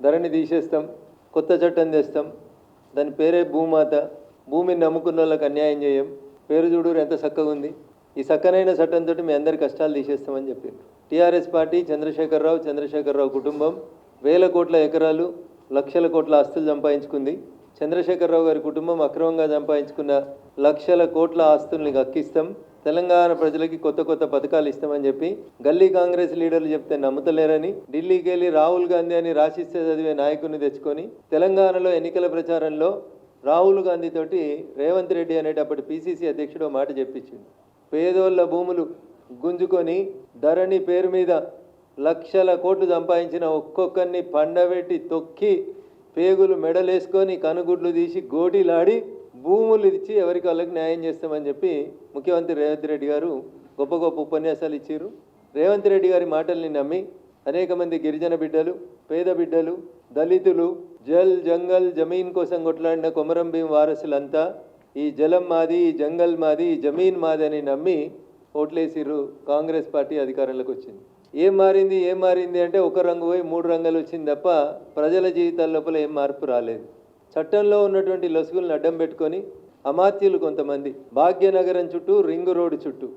ధరణి తీసేస్తాం కొత్త చట్టం తెస్తాం. దాని పేరే భూమాత. భూమిని నమ్ముకున్న వాళ్ళకి అన్యాయం చేయం. పేరు చూడూరు ఎంత చక్కగా ఉంది. ఈ చక్కనైన చట్టంతో మీ అందరి కష్టాలు తీసేస్తామని చెప్పిండ్రు టీఆర్ఎస్ పార్టీ చంద్రశేఖరరావు చంద్రశేఖరరావు కుటుంబం వేల కోట్ల ఎకరాలు లక్షల కోట్ల ఆస్తులు సంపాదించుకుంది. చంద్రశేఖరరావు గారి కుటుంబం అక్రమంగా సంపాదించుకున్న లక్షల కోట్ల ఆస్తుల్ని గక్కిస్తాం. తెలంగాణ ప్రజలకి కొత్త కొత్త పథకాలు ఇస్తామని చెప్పి గల్లీ కాంగ్రెస్ లీడర్లు చెప్తే నమ్ముతలేరని ఢిల్లీకి వెళ్ళి రాహుల్ గాంధీ అని రాసిస్తే చదివే నాయకుడిని తెచ్చుకొని తెలంగాణలో ఎన్నికల ప్రచారంలో రాహుల్ గాంధీ తోటి రేవంత్ రెడ్డి అనేటప్పటి పీసీసీ అధ్యక్షుడు మాట చెప్పించింది పేదోళ్ళ భూములు గుంజుకొని ధరణి పేరు మీద లక్షల కోట్లు సంపాదించిన ఒక్కొక్కరిని పండబెట్టి తొక్కి పేగులు మెడలేసుకొని కనుగుడ్లు తీసి గోటిలాడి భూములు ఇచ్చి ఎవరికి వాళ్ళకి న్యాయం చేస్తామని చెప్పి ముఖ్యమంత్రి రేవంత్ రెడ్డి గారు గొప్ప గొప్ప ఉపన్యాసాలు ఇచ్చారు రేవంత్ రెడ్డి గారి మాటల్ని నమ్మి అనేక మంది గిరిజన బిడ్డలు పేద బిడ్డలు దళితులు జల్ జంగల్ జమీన్ కోసం కొట్లాడిన కొమరం భీం వారసులంతా ఈ జలం మాది ఈ జంగల్ మాది ఈ జమీన్ మాది అని నమ్మి ఓట్లేసిర్రు కాంగ్రెస్ పార్టీ అధికారంలోకి వచ్చింది. ఏం మారింది ఏం మారింది అంటే ఒక రంగు పోయి మూడు రంగులు వచ్చింది తప్ప ప్రజల జీవితాల లోపల ఏం మార్పు రాలేదు. చట్టంలో ఉన్నటువంటి లొసుగులను అడ్డం పెట్టుకొని అమాత్యులు కొంతమంది. భాగ్యనగరం చుట్టూ రింగు రోడ్డు చుట్టూ.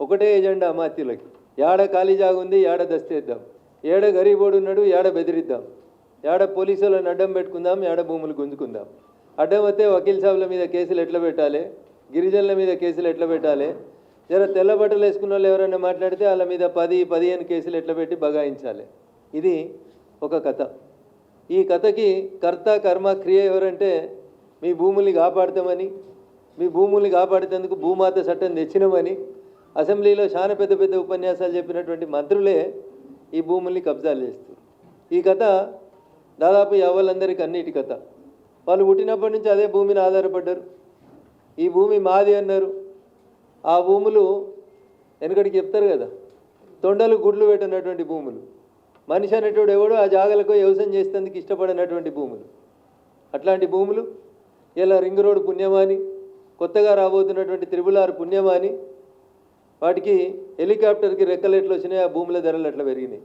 ఒకటే ఎజెండా అమాత్యులకి. ఏడ ఖాళీ జాగుంది ఏడ దస్తేద్దాం. ఏడ గరీబోడు ఉన్నాడు ఏడ బెదిరిద్దాం. ఏడ పోలీసులను అడ్డం పెట్టుకుందాం ఏడ భూములు గుంజుకుందాం. అడ్డం వస్తే వకీల్ సాబుల మీద కేసులు ఎట్లా పెట్టాలి? గిరిజనుల మీద కేసులు ఎట్లా పెట్టాలి? జర తెల్ల బట్టలు వేసుకున్న వాళ్ళు ఎవరైనా మాట్లాడితే వాళ్ళ మీద పది పదిహేను కేసులు ఎట్లా పెట్టి బగాయించాలి? ఇది ఒక కథ. ఈ కథకి కర్త కర్మ క్రియ ఎవరంటే మీ భూముల్ని కాపాడతామని మీ భూముల్ని కాపాడేందుకు భూమాత చట్టం తెచ్చినామని అసెంబ్లీలో చాలా పెద్ద పెద్ద ఉపన్యాసాలు చెప్పినటువంటి మంత్రులే ఈ భూముల్ని కబ్జాలు చేస్తారు ఈ కథ దాదాపు యవ్వలందరికీ అన్నిటి కథ. వాళ్ళు పుట్టినప్పటి నుంచి అదే భూమిని ఆధారపడ్డారు. ఈ భూమి మాది అన్నారు. ఆ భూములు వెనకడికి చెప్తారు కదా తొండలు గుడ్లు పెట్టినటువంటి భూములు. మనిషి అనేటువంటి ఎవడో ఆ జాగలకు వ్యవసాయం చేసేందుకు ఇష్టపడినటువంటి భూములు. అట్లాంటి భూములు ఇలా రింగ్ రోడ్ పుణ్యమాని కొత్తగా రాబోతున్నటువంటి త్రిబులార్ పుణ్యమాని వాటికి హెలికాప్టర్కి రెక్కలు ఎట్లా వచ్చినాయి ఆ భూముల ధరలు ఎట్లా పెరిగినాయి.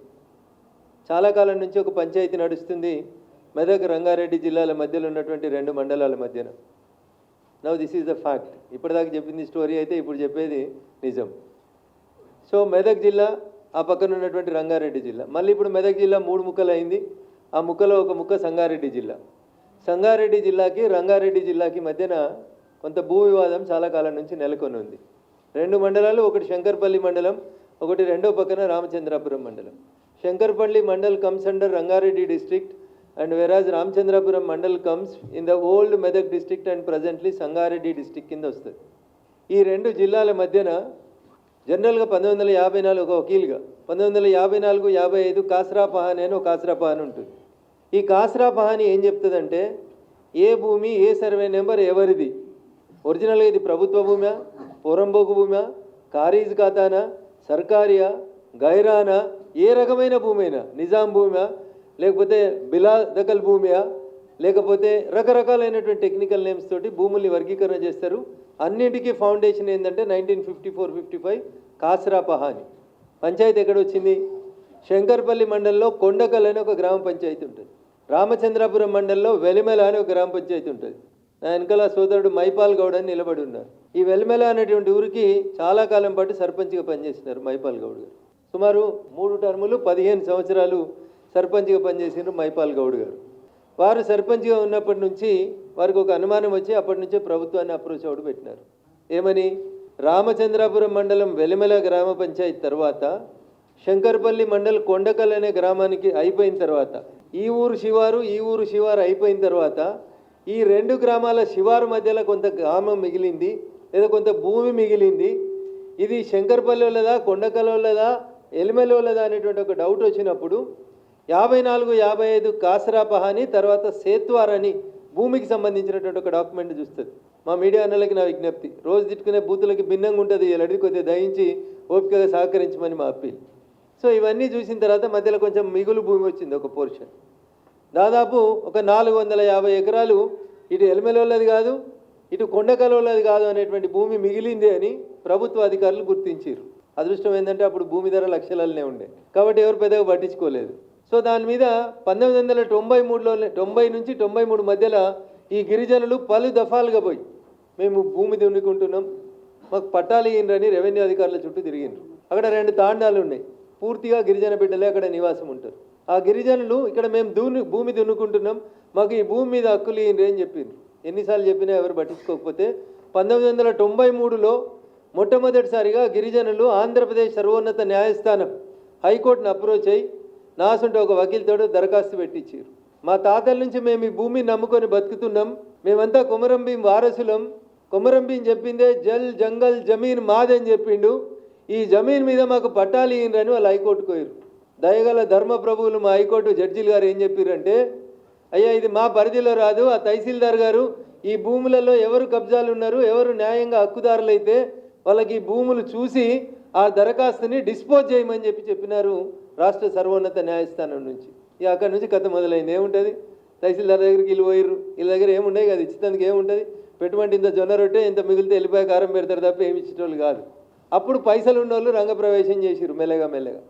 చాలా కాలం నుంచి ఒక పంచాయతీ నడుస్తుంది మెదక్ రంగారెడ్డి జిల్లాల మధ్యలో ఉన్నటువంటి రెండు మండలాల మధ్యన. Now this is the fact ఇప్పటిదాకా చెప్పింది స్టోరీ అయితే ఇప్పుడు చెప్పేది నిజం. సో మెదక్ జిల్లా ఆ పక్కన ఉన్నటువంటి రంగారెడ్డి జిల్లా. మళ్ళీ ఇప్పుడు మెదక్ జిల్లా మూడు ముక్కలు అయింది. ఆ ముక్కలో ఒక ముక్క సంగారెడ్డి జిల్లా. సంగారెడ్డి జిల్లాకి రంగారెడ్డి జిల్లాకి మధ్యన కొంత భూ వివాదం చాలా కాలం నుంచి నెలకొని ఉంది. రెండు మండలాలు ఒకటి శంకర్పల్లి మండలం ఒకటి రెండో పక్కన రామచంద్రాపురం మండలం. Shankarpalli mandal comes under Rangareddy district and whereas Ramachandrapuram mandal comes in the old Medak district and presently Sangareddy district కింద వస్తుంది. ఈ రెండు జిల్లాల మధ్యన జనరల్గా పంతొమ్మిది వందల యాభై నాలుగు ఒక వకీల్గా పంతొమ్మిది వందల యాభై నాలుగు యాభై ఐదు కాసరా పహాని అని ఒక కాసరా పహాని ఉంటుంది. ఈ కాసరా పహాని ఏం చెప్తుందంటే ఏ భూమి ఏ సర్వే నెంబర్ ఎవరిది? ఒరిజినల్గా ఇది ప్రభుత్వ భూమా పొరంబోకు భూమా ఖారీజ్ ఖాతానా సర్కారియా గైరానా ఏ రకమైన భూమైనా? నిజాం భూమా లేకపోతే బిలా దకల్ భూమియా లేకపోతే రకరకాలైనటువంటి టెక్నికల్ నేమ్స్ తోటి భూముల్ని వర్గీకరణ చేస్తారు. అన్నిటికీ ఫౌండేషన్ ఏంటంటే nineteen fifty four fifty five khasra pahani. Panchayati ఎక్కడ వచ్చింది శంకర్పల్లి మండలంలో కొండకల్ అని ఒక గ్రామ పంచాయతీ ఉంటుంది. రామచంద్రాపురం మండలంలో వెలిమెల అని ఒక గ్రామ పంచాయతీ ఉంటుంది. నా వెనకాల సోదరుడు మైపాల్ గౌడ్ అని నిలబడి ఉన్నారు. ఈ వెలిమెల అనేటువంటి ఊరికి చాలా కాలం పాటు సర్పంచ్గా పనిచేసినారు మైపాల్ గౌడ్ గారు. సుమారు మూడు టర్ములు పదిహేను సంవత్సరాలు సర్పంచ్గా పనిచేసినారు మైపాల్ గౌడ్ గారు. వారు సర్పంచ్గా ఉన్నప్పటి నుంచి వారికి ఒక అనుమానం వచ్చి అప్పటి నుంచే ప్రభుత్వాన్ని అప్రోచ్ అవుడు పెట్టినారు. ఏమని? రామచంద్రాపురం మండలం వెలిమెల గ్రామ పంచాయతీ తర్వాత శంకర్పల్లి మండల్ కొండకల్ అనే గ్రామానికి అయిపోయిన తర్వాత ఈ ఊరు శివారు ఈ ఊరు శివారు అయిపోయిన తర్వాత ఈ రెండు గ్రామాల శివారు మధ్యలో కొంత గ్రామం మిగిలింది లేదా కొంత భూమి మిగిలింది. ఇది శంకర్పల్లి వాళ్ళదా కొండకల్ అనేటువంటి ఒక డౌట్ వచ్చినప్పుడు యాభై నాలుగు యాభై ఐదు కాసరాపహాని తర్వాత సేత్వారని భూమికి సంబంధించినటువంటి ఒక డాక్యుమెంట్ చూస్తుంది. మా మీడియా అన్నలకి నా విజ్ఞప్తి. రోజు తిట్టుకునే బూతులకి భిన్నంగా ఉంటుంది వీళ్ళడి కొద్దిగా దయించి ఓపికగా సహకరించమని మా అప్పీల్. సో ఇవన్నీ చూసిన తర్వాత మధ్యలో కొంచెం మిగులు భూమి వచ్చింది ఒక పోర్షన్. దాదాపు ఒక నాలుగు వందల యాభై ఎకరాలు ఇటు ఎలిమెలోళ్ళది కాదు ఇటు కొండకలోళ్ళది కాదు అనేటువంటి భూమి మిగిలింది అని ప్రభుత్వ అధికారులు గుర్తించారు అదృష్టం ఏంటంటే అప్పుడు భూమి ధర లక్షలనే ఉండే. కాబట్టి ఎవరు పెద్దగా పట్టించుకోలేదు. సో దాని మీద పంతొమ్మిది వందల తొంభై మూడులో తొంభై నుంచి తొంభై మూడు మధ్యలో ఈ గిరిజనులు పలు దఫాలుగా పోయి మేము భూమి దున్నుకుంటున్నాం మాకు పట్టాలు ఇయ్యండి రెవెన్యూ అధికారుల చుట్టూ తిరిగిండ్రు. అక్కడ రెండు తాండాలు ఉన్నాయి. పూర్తిగా గిరిజన బిడ్డలే అక్కడ నివాసం ఉంటారు. ఆ గిరిజనులు ఇక్కడ మేము దూని భూమి దున్నుకుంటున్నాం మాకు ఈ భూమి మీద హక్కులు ఇయ్యండి అని చెప్పిండ్రు. ఎన్నిసార్లు చెప్పినా ఎవరు పట్టించుకోకపోతే పంతొమ్మిది వందల తొంభై మూడులో మొట్టమొదటిసారిగా గిరిజనులు ఆంధ్రప్రదేశ్ సర్వోన్నత న్యాయస్థానం హైకోర్టును అప్రోచ్ అయ్యి నాసుంటే ఒక వకీల్తోడు దరఖాస్తు పెట్టించారు. మా తాతల నుంచి మేము ఈ భూమిని నమ్ముకొని బతుకుతున్నాం. మేమంతా కొమరం భీం వారసులం. కొమరం భీం చెప్పిందే జల్ జంగల్ జమీన్ మాదని చెప్పిండు. ఈ జమీన్ మీద మాకు పట్టాలు ఇయ్యండి వాళ్ళు హైకోర్టుకు పోయారు దయగల ధర్మ ప్రభువులు మా హైకోర్టు జడ్జీలు గారు ఏం చెప్పారంటే అయ్యా ఇది మా పరిధిలో రాదు. ఆ తహసీల్దార్ గారు ఈ భూములలో ఎవరు కబ్జాలు ఉన్నారు ఎవరు న్యాయంగా హక్కుదారులైతే వాళ్ళకి ఈ భూములు చూసి ఆ దరఖాస్తుని డిస్పోజ్ చేయమని చెప్పి చెప్పినారు. రాష్ట్ర సర్వోన్నత న్యాయస్థానం నుంచి. ఇక అక్కడి నుంచి కథ మొదలైంది. ఏముంటుంది? తహసీల్దార్ దగ్గరికి వీళ్ళు పోయిర్రు. వీళ్ళ దగ్గర ఏముండవు కదా? ఇచ్చినందుకు ఏముంటుంది? పెట్టుబడి ఇంత జొన్న రొట్టె ఇంత మిగిలితే వెళ్ళిపోయి కారం పెడతారు తప్ప ఏమి ఇచ్చేటోళ్ళు కాదు. అప్పుడు పైసలు ఉన్నోళ్ళు రంగప్రవేశం చేసిర్రు మెల్లగా మెల్లగా.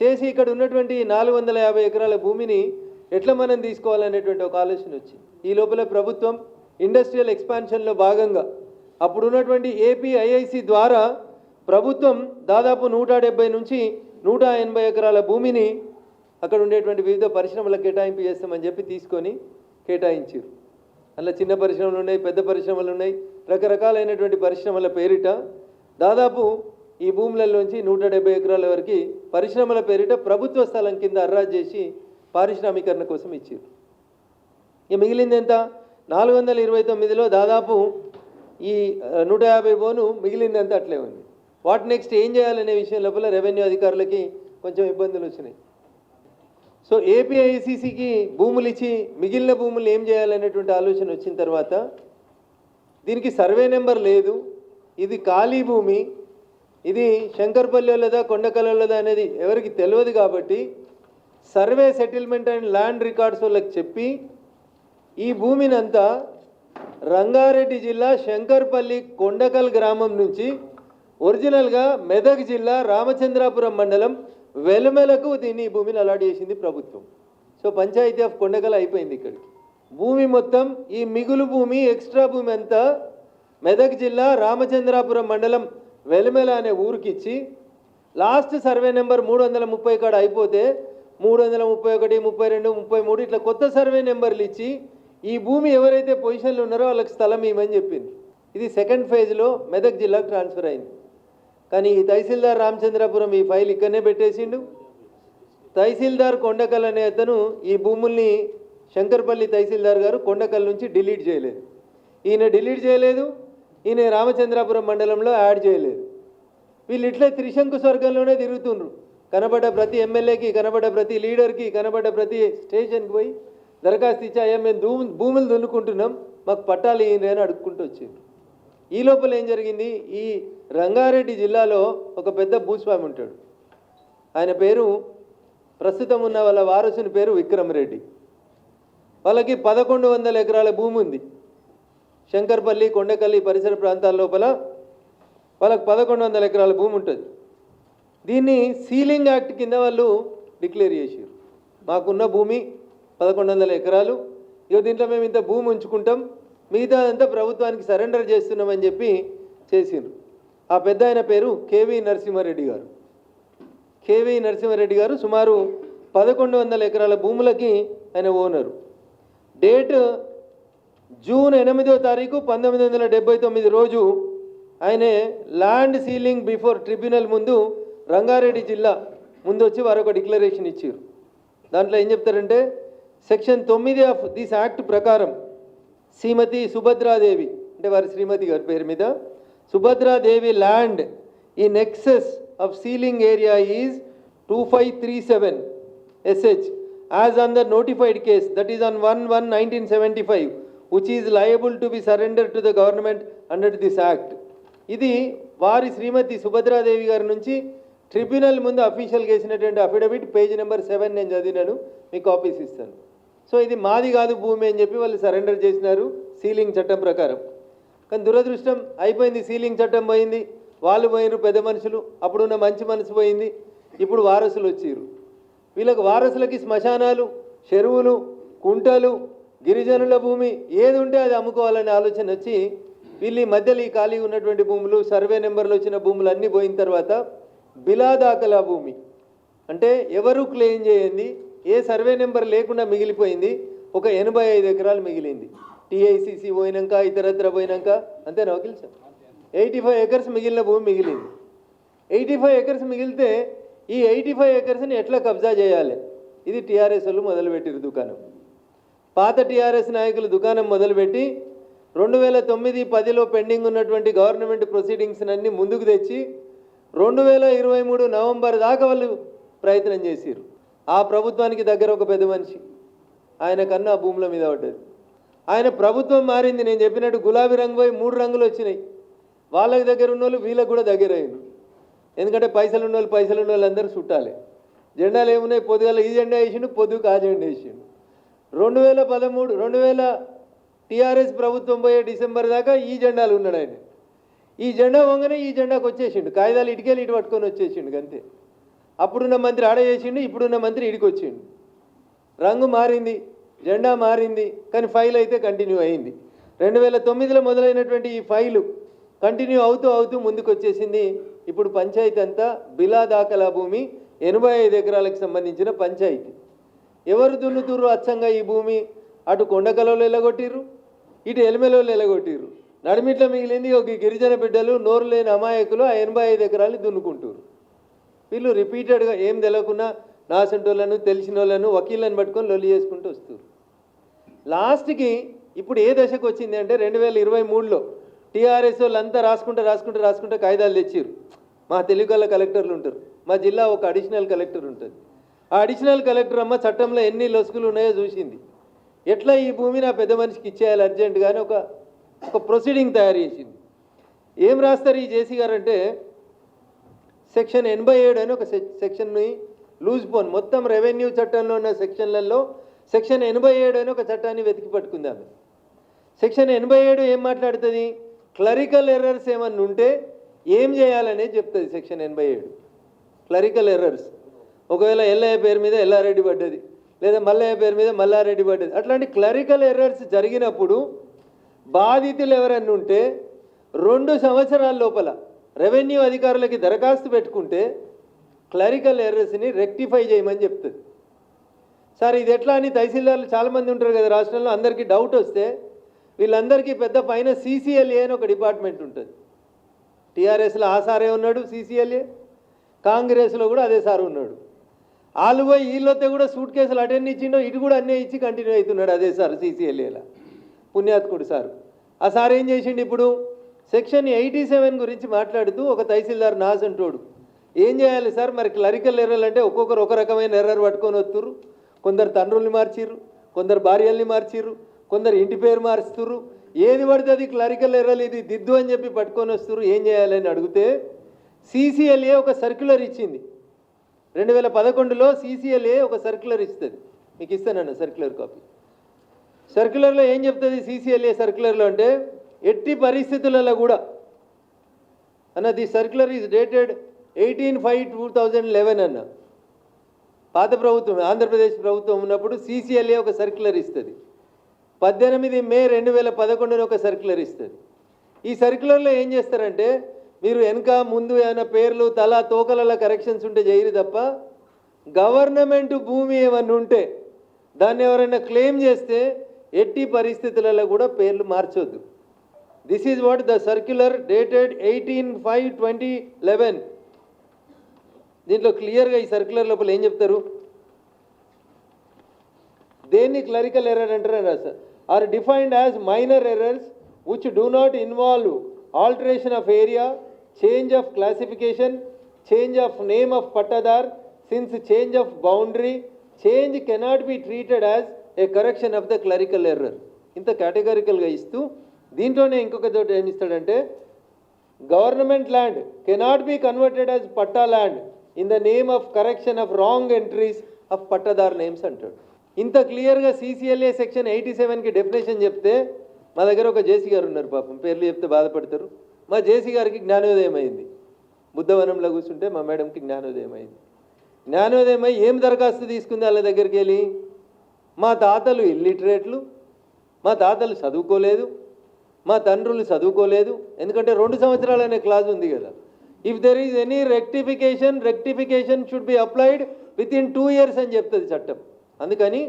చేసి ఇక్కడ ఉన్నటువంటి నాలుగు వందల యాభై ఎకరాల భూమిని ఎట్లా మనం తీసుకోవాలనేటువంటి ఒక ఆలోచన వచ్చింది. ఈ లోపల ప్రభుత్వం ఇండస్ట్రియల్ ఎక్స్పాన్షన్లో భాగంగా అప్పుడు ఉన్నటువంటి ఏపీఐఐసి ద్వారా ప్రభుత్వం దాదాపు నూట డెబ్బై నుంచి నూట ఎనభై ఎకరాల భూమిని అక్కడ ఉండేటువంటి వివిధ పరిశ్రమలకు కేటాయింపు చేస్తామని చెప్పి తీసుకొని కేటాయించారు. అలా చిన్న పరిశ్రమలు ఉన్నాయి పెద్ద పరిశ్రమలు ఉన్నాయి. రకరకాలైనటువంటి పరిశ్రమల పేరిట దాదాపు ఈ భూములలోంచి నూట డెబ్బై ఎకరాల వరకు పరిశ్రమల పేరిట ప్రభుత్వ స్థలం కింద అర్రాజ్ చేసి పారిశ్రామీకరణ కోసం ఇచ్చారు. ఇక మిగిలింది ఎంత? నాలుగు వందల ఇరవై తొమ్మిదిలో దాదాపు ఈ నూట యాభై బోను మిగిలిందంతా అట్లే ఉంది. వాట్ నెక్స్ట్ ఏం చేయాలనే విషయం లోపల రెవెన్యూ అధికారులకి కొంచెం ఇబ్బందులు వచ్చినాయి. సో ఏపీఐసిసికి భూములు ఇచ్చి మిగిలిన భూములు ఏం చేయాలనేటువంటి ఆలోచన వచ్చిన తర్వాత దీనికి సర్వే నెంబర్ లేదు. ఇది ఖాళీ భూమి. ఇది శంకర్పల్లిలోదా కొండకల్లోదా అనేది ఎవరికి తెలియదు కాబట్టి survey settlement and land records వాళ్ళకి చెప్పి ఈ భూమినంతా రంగారెడ్డి జిల్లా శంకర్పల్లి కొండకల్ గ్రామం నుంచి ఒరిజినల్గా మెదక్ జిల్లా రామచంద్రాపురం మండలం వెలుమెలకు దీన్ని భూమిని అలాట్ చేసింది ప్రభుత్వం. సో పంచాయతీ ఆఫ్ కొండకల్ అయిపోయింది ఇక్కడికి. భూమి మొత్తం ఈ మిగులు భూమి ఎక్స్ట్రా భూమి అంతా మెదక్ జిల్లా రామచంద్రాపురం మండలం వెలమెల అనే ఊరికిచ్చి లాస్ట్ సర్వే నెంబర్ మూడు వందల ముప్పై కాడ అయిపోతే మూడు వందల ముప్పై ఒకటి ముప్పై రెండు ముప్పై మూడు ఇట్లా కొత్త సర్వే నెంబర్లు ఇచ్చి ఈ భూమి ఎవరైతే పొజిషన్లు ఉన్నారో వాళ్ళకి స్థలం ఇవ్వమని చెప్పింది. ఇది సెకండ్ ఫేజ్లో మెదక్ జిల్లాకు ట్రాన్స్ఫర్ అయింది. కానీ ఈ తహసీల్దార్ రామచంద్రాపురం ఈ ఫైల్ ఇక్కడనే పెట్టేసిండు. తహసీల్దార్ కొండకల్ అనే అతను ఈ భూముల్ని శంకర్పల్లి తహసీల్దార్ గారు కొండకల్ నుంచి డిలీట్ చేయలేదు. ఈయన డిలీట్ చేయలేదు ఈయన రామచంద్రాపురం మండలంలో యాడ్ చేయలేదు. వీళ్ళు ఇట్లే త్రిశంకు స్వర్గంలోనే తిరుగుతుండ్రు. కనబడ్డ ప్రతి ఎమ్మెల్యేకి కనబడ్డ ప్రతి లీడర్కి కనబడ్డ ప్రతి స్టేషన్కి పోయి దరఖాస్తు ఇచ్చి అయ్యా మేము భూము భూములు దున్నుకుంటున్నాం మాకు పట్టాలు ఇయ్యండి అని అడుక్కుంటూ వచ్చిండ్రు. ఈ లోపల ఏం జరిగింది? ఈ రంగారెడ్డి జిల్లాలో ఒక పెద్ద భూస్వామి ఉంటాడు. ఆయన పేరు ప్రస్తుతం ఉన్న వాళ్ళ వారసుని పేరు విక్రమ్ రెడ్డి వాళ్ళకి పదకొండు వందల ఎకరాల భూమి ఉంది. శంకర్పల్లి కొండకల్లి పరిసర ప్రాంతాల లోపల వాళ్ళకి పదకొండు వందల ఎకరాల భూమి ఉంటుంది. దీన్ని సీలింగ్ యాక్ట్ కింద వాళ్ళు డిక్లేర్ చేసారు మాకున్న భూమి పదకొండు వందల ఎకరాలు. ఇక దీంట్లో మేము ఇంత భూమి ఉంచుకుంటాం. మిగతా అంతా ప్రభుత్వానికి సరెండర్ చేస్తున్నామని చెప్పి చేసిండ్రు ఆ పెద్ద ఆయన పేరు కేవీ నరసింహారెడ్డి గారు. కేవీ నరసింహారెడ్డి గారు సుమారు పదకొండు వందల ఎకరాల భూములకి ఆయన ఓనరు. డేట్ జూన్ ఎనిమిదో తారీఖు పంతొమ్మిది వందల డెబ్బై తొమ్మిది రోజు ఆయన ల్యాండ్ సీలింగ్ బిఫోర్ ట్రిబ్యునల్ ముందు రంగారెడ్డి జిల్లా ముందు వచ్చి వారు ఒక డిక్లరేషన్ ఇచ్చారు దాంట్లో ఏం చెప్తారంటే సెక్షన్ తొమ్మిది ఆఫ్ దిస్ యాక్ట్ ప్రకారం శ్రీమతి సుభద్రాదేవి అంటే వారి శ్రీమతి గారి పేరు మీద సుభద్రాదేవి ల్యాండ్ ఈ excess of ceiling area is two five three seven SH as on the notified case that is on one one nineteen seventy five which is liable to be surrender to the government under this act ఇది వారి శ్రీమతి సుభద్రాదేవి గారి నుంచి tribunal ముందు అఫీషియల్గా వేసినటువంటి affidavit page number seven నేను చదివినాను మీకు copies ఇస్తాను. సో ఇది మాది కాదు భూమి అని చెప్పి వాళ్ళు సరెండర్ చేసినారు సీలింగ్ చట్టం ప్రకారం. కానీ దురదృష్టం అయిపోయింది సీలింగ్ చట్టం పోయింది వాళ్ళు పోయినారు పెద్ద మనుషులు అప్పుడున్న మంచి మనసు పోయింది ఇప్పుడు వారసులు వచ్చిర్రు. వీళ్ళకి వారసులకి శ్మశానాలు చెరువులు కుంటలు గిరిజనుల భూమి ఏది ఉంటే అది అమ్ముకోవాలనే ఆలోచన వచ్చి వీళ్ళు ఈ మధ్యలో ఈ ఖాళీ ఉన్నటువంటి భూములు సర్వే నెంబర్లు వచ్చిన భూములు అన్నీ పోయిన తర్వాత బిలాదాకలా భూమి. అంటే ఎవరు క్లెయిమ్ చేయండి ఏ సర్వే నెంబర్ లేకుండా మిగిలిపోయింది? ఒక ఎనభై ఐదు ఎకరాలు మిగిలింది. టీఐసిసి పోయినాక ఇతరత్ర పోయినాక అంతేనా వకీల్ సార్ ఎయిటీ ఫైవ్ ఎకర్స్ మిగిలిన భూమి మిగిలింది. ఎయిటీ ఫైవ్ ఎకర్స్ మిగిలితే ఈ ఎయిటీ ఫైవ్ ఎకర్స్ని ఎట్లా కబ్జా చేయాలి? ఇది టీఆర్ఎస్ వాళ్ళు మొదలుపెట్టారు దుకాణం. పాత టీఆర్ఎస్ నాయకులు దుకాణం మొదలుపెట్టి రెండు వేల తొమ్మిది పదిలో పెండింగ్ ఉన్నటువంటి గవర్నమెంట్ ప్రొసీడింగ్స్ అన్ని ముందుకు తెచ్చి రెండు వేల ఇరవై మూడు నవంబర్ దాకా వాళ్ళు ప్రయత్నం చేశారు ఆ ప్రభుత్వానికి దగ్గర ఒక పెద్ద మనిషి. ఆయన కన్నా భూముల మీద పడ్డది. ఆయన ప్రభుత్వం మారింది. నేను చెప్పినట్టు గులాబీ రంగు పోయి మూడు రంగులు వచ్చినాయి. వాళ్ళకి దగ్గర ఉన్న వాళ్ళు వీళ్ళకి కూడా దగ్గర అయ్యారు ఎందుకంటే పైసలు ఉన్న వాళ్ళు పైసలు ఉన్న వాళ్ళు అందరూ చుట్టాలి. జెండాలు ఏమున్నాయి? పొద్దుగాల ఈ జెండా వేసిండు పొద్దుకు ఆ జెండా వేసిండు. రెండు వేల పదమూడు రెండు వేల టీఆర్ఎస్ ప్రభుత్వం పోయే డిసెంబర్ దాకా ఈ జెండాలు ఉన్నాడు ఆయన. ఈ జెండా వంగనే ఈ జెండాకు వచ్చేసిండు. కాగితాలు ఇటుకెళ్ళి ఇటు పట్టుకొని వచ్చేసిండు అంతే అప్పుడున్న మంత్రి ఆడ చేసిండు ఇప్పుడున్న మంత్రి ఇడికి వచ్చిండు. రంగు మారింది. జెండా మారింది కానీ ఫైల్ అయితే కంటిన్యూ అయింది. రెండు వేల తొమ్మిదిలో మొదలైనటువంటి ఈ ఫైలు కంటిన్యూ అవుతూ అవుతూ ముందుకు వచ్చేసింది ఇప్పుడు పంచాయతీ అంతా బిలా దాఖలా భూమి ఎనభై ఐదు ఎకరాలకు సంబంధించిన పంచాయతీ. ఎవరు దున్నుతుర్రు అచ్చంగా ఈ భూమి? అటు కొండకలలో ఎలగొట్టిర్రు ఇటు ఎలిమెలలో ఎలగొట్టిర్రు నడిమిట్ల మిగిలింది ఒక గిరిజన బిడ్డలు నోరు లేని అమాయకులు ఆ ఎనభై ఐదు ఎకరాలు దున్నుకుంటారు వీళ్ళు రిపీటెడ్గా ఏం తెలియకుండా నాసంటోళ్ళను తెలిసిన వాళ్ళను వకీళ్ళని పట్టుకొని లొల్లి చేసుకుంటూ వస్తారు లాస్ట్కి ఇప్పుడు ఏ దశకు వచ్చింది అంటే రెండు వేల ఇరవై మూడులో టీఆర్ఎస్ వాళ్ళంతా రాసుకుంటూ రాసుకుంటూ రాసుకుంటూ కాగితాలు తెచ్చిర్రు. మా తెలుగుల కలెక్టర్లు ఉంటారు. మా జిల్లా ఒక అడిషనల్ కలెక్టర్ ఉంటుంది. ఆ అడిషనల్ కలెక్టర్ అమ్మ చట్టంలో ఎన్ని లొసుగులు ఉన్నాయో చూసింది. ఎట్లా ఈ భూమి నా పెద్ద మనిషికి ఇచ్చేయాలి అర్జెంట్ కానీ ఒక ఒక ప్రొసీడింగ్ తయారు చేసింది. ఏం రాస్తారు ఈ జేసీ గారు అంటే సెక్షన్ ఎనభై ఏడు అని ఒక సెక్- సెక్షన్ని లూజ్ పోన్ మొత్తం రెవెన్యూ చట్టంలో ఉన్న సెక్షన్లలో సెక్షన్ ఎనభై ఏడు అని ఒక చట్టాన్ని వెతికి పట్టుకుందాము సెక్షన్ ఎనభై ఏడు ఏం మాట్లాడుతుంది? క్లరికల్ ఎర్రర్స్ ఏమన్నా ఉంటే ఏం చేయాలనేది చెప్తుంది సెక్షన్ ఎనభై ఏడు. Clerical errors. ఒకవేళ ఎల్లయ్య పేరు మీద ఎల్లారెడ్డి పడ్డది లేదా మల్లయ్య పేరు మీద మల్లారెడ్డి పడ్డది. అట్లాంటి క్లరికల్ ఎర్రర్స్ జరిగినప్పుడు బాధితులు ఎవరన్నా ఉంటే రెండు సంవత్సరాల లోపల రెవెన్యూ అధికారులకి దరఖాస్తు పెట్టుకుంటే క్లరికల్ ఎర్రర్స్ని రెక్టిఫై చేయమని చెప్తుంది. సార్ ఇది ఎట్లా అని తహసీల్దార్లు చాలామంది ఉంటారు కదా రాష్ట్రంలో అందరికీ డౌట్ వస్తే వీళ్ళందరికీ పెద్ద పైన సీసీఎల్ఏ అని ఒక డిపార్ట్మెంట్ ఉంటుంది. టీఆర్ఎస్లో ఆ సారే ఉన్నాడు సీసీఎల్ఏ కాంగ్రెస్లో కూడా అదే సార్ ఉన్నాడు. వాళ్ళు పోయి వీళ్ళొత్తే కూడా సూట్ కేసులు అటెండ్ ఇచ్చిండో ఇటు కూడా అన్నీ ఇచ్చి కంటిన్యూ అవుతున్నాడు అదే సార్ సీసీఎల్ఏలా పుణ్యాత్కుడు సార్. ఆ సార్ ఏం చేసిండు ఇప్పుడు? సెక్షన్ ఎయిటీ సెవెన్ గురించి మాట్లాడుతూ ఒక తహసీల్దార్ నాస్ అంటోడు. ఏం చేయాలి సార్? మరి క్లరికల్ ఎర్రలంటే అంటే ఒక్కొక్కరు ఒక రకమైన ఎర్రర్ పట్టుకొని వస్తుర్రు కొందరు తండ్రుల్ని మార్చిర్రు కొందరు భార్యల్ని మార్చిర్రు కొందరు ఇంటి పేరు మారుస్తుర్రు. ఏది పడితే అది క్లరికల్ ఎర్రలు ఇది దిద్దు అని చెప్పి పట్టుకొని వస్తుర్రు ఏం చేయాలని అడిగితే సీసీఎల్ఏ ఒక సర్క్యులర్ ఇచ్చింది. రెండు వేల పదకొండులో సీసీఎల్ఏ ఒక సర్క్యులర్ ఇస్తుంది. మీకు ఇస్తానన్న సర్క్యులర్ కాపీ సర్క్యులర్లో ఏం చెప్తుంది సీసీఎల్ఏ సర్క్యులర్లో అంటే ఎట్టి పరిస్థితులలో కూడా అన్న the circular is dated eighteen five two thousand eleven అన్న. పాత ప్రభుత్వం ఆంధ్రప్రదేశ్ ప్రభుత్వం ఉన్నప్పుడు సీసీఎల్ఏ ఒక సర్క్యులర్ ఇస్తుంది. పద్దెనిమిది మే రెండు వేల పదకొండున ఒక సర్క్యులర్ ఇస్తుంది. ఈ సర్క్యులర్లో ఏం చేస్తారంటే మీరు వెనక ముందు ఏమైనా పేర్లు తల తోకలలో కరెక్షన్స్ ఉంటే చేయరు తప్ప గవర్నమెంట్ భూమి ఏమన్నా ఉంటే దాన్ని ఎవరైనా క్లెయిమ్ చేస్తే ఎట్టి పరిస్థితులలో కూడా పేర్లు మార్చొద్దు. This is what the circular dated eighteen five twenty eleven దీంట్లో క్లియర్గా ఈ సర్క్యులర్ లోపల ఏం చెప్తారు? దేన్ని క్లరికల్ ఎర్రర్ అంటారు రాస్తారు are defined as minor errors which do not involve alteration of area change of classification change of name of pattadar since change of boundary change cannot be treated as a correction of the clerical error ఇంత కేటగారికల్గా ఇస్తూ దీంట్లోనే ఇంకొక చోట ఏమిస్తాడంటే government land cannot be converted as patta land in the name of correction of wrong entries of pattadar names అంటాడు ఇంత క్లియర్గా CCLA section eighty సెవెన్కి డెఫినేషన్ చెప్తే మా దగ్గర ఒక జేసీ గారు ఉన్నారు పాపం. పేర్లు చెప్తే బాధపడతారు. మా జేసీ గారికి జ్ఞానోదయం అయింది. బుద్ధవనంలో కూర్చుంటే మా మేడంకి జ్ఞానోదయం అయింది. జ్ఞానోదయం అయి ఏం దరఖాస్తు తీసుకుంది వాళ్ళ దగ్గరికి వెళ్ళి? మా తాతలు ఇల్లిటరేట్లు మా తాతలు చదువుకోలేదు. మా తండ్రులు చదువుకోలేదు. ఎందుకంటే రెండు సంవత్సరాలు అనే క్లాజ్ ఉంది కదా. If there is any rectification rectification should be applied within two years అని చెప్తుంది చట్టం. అందుకని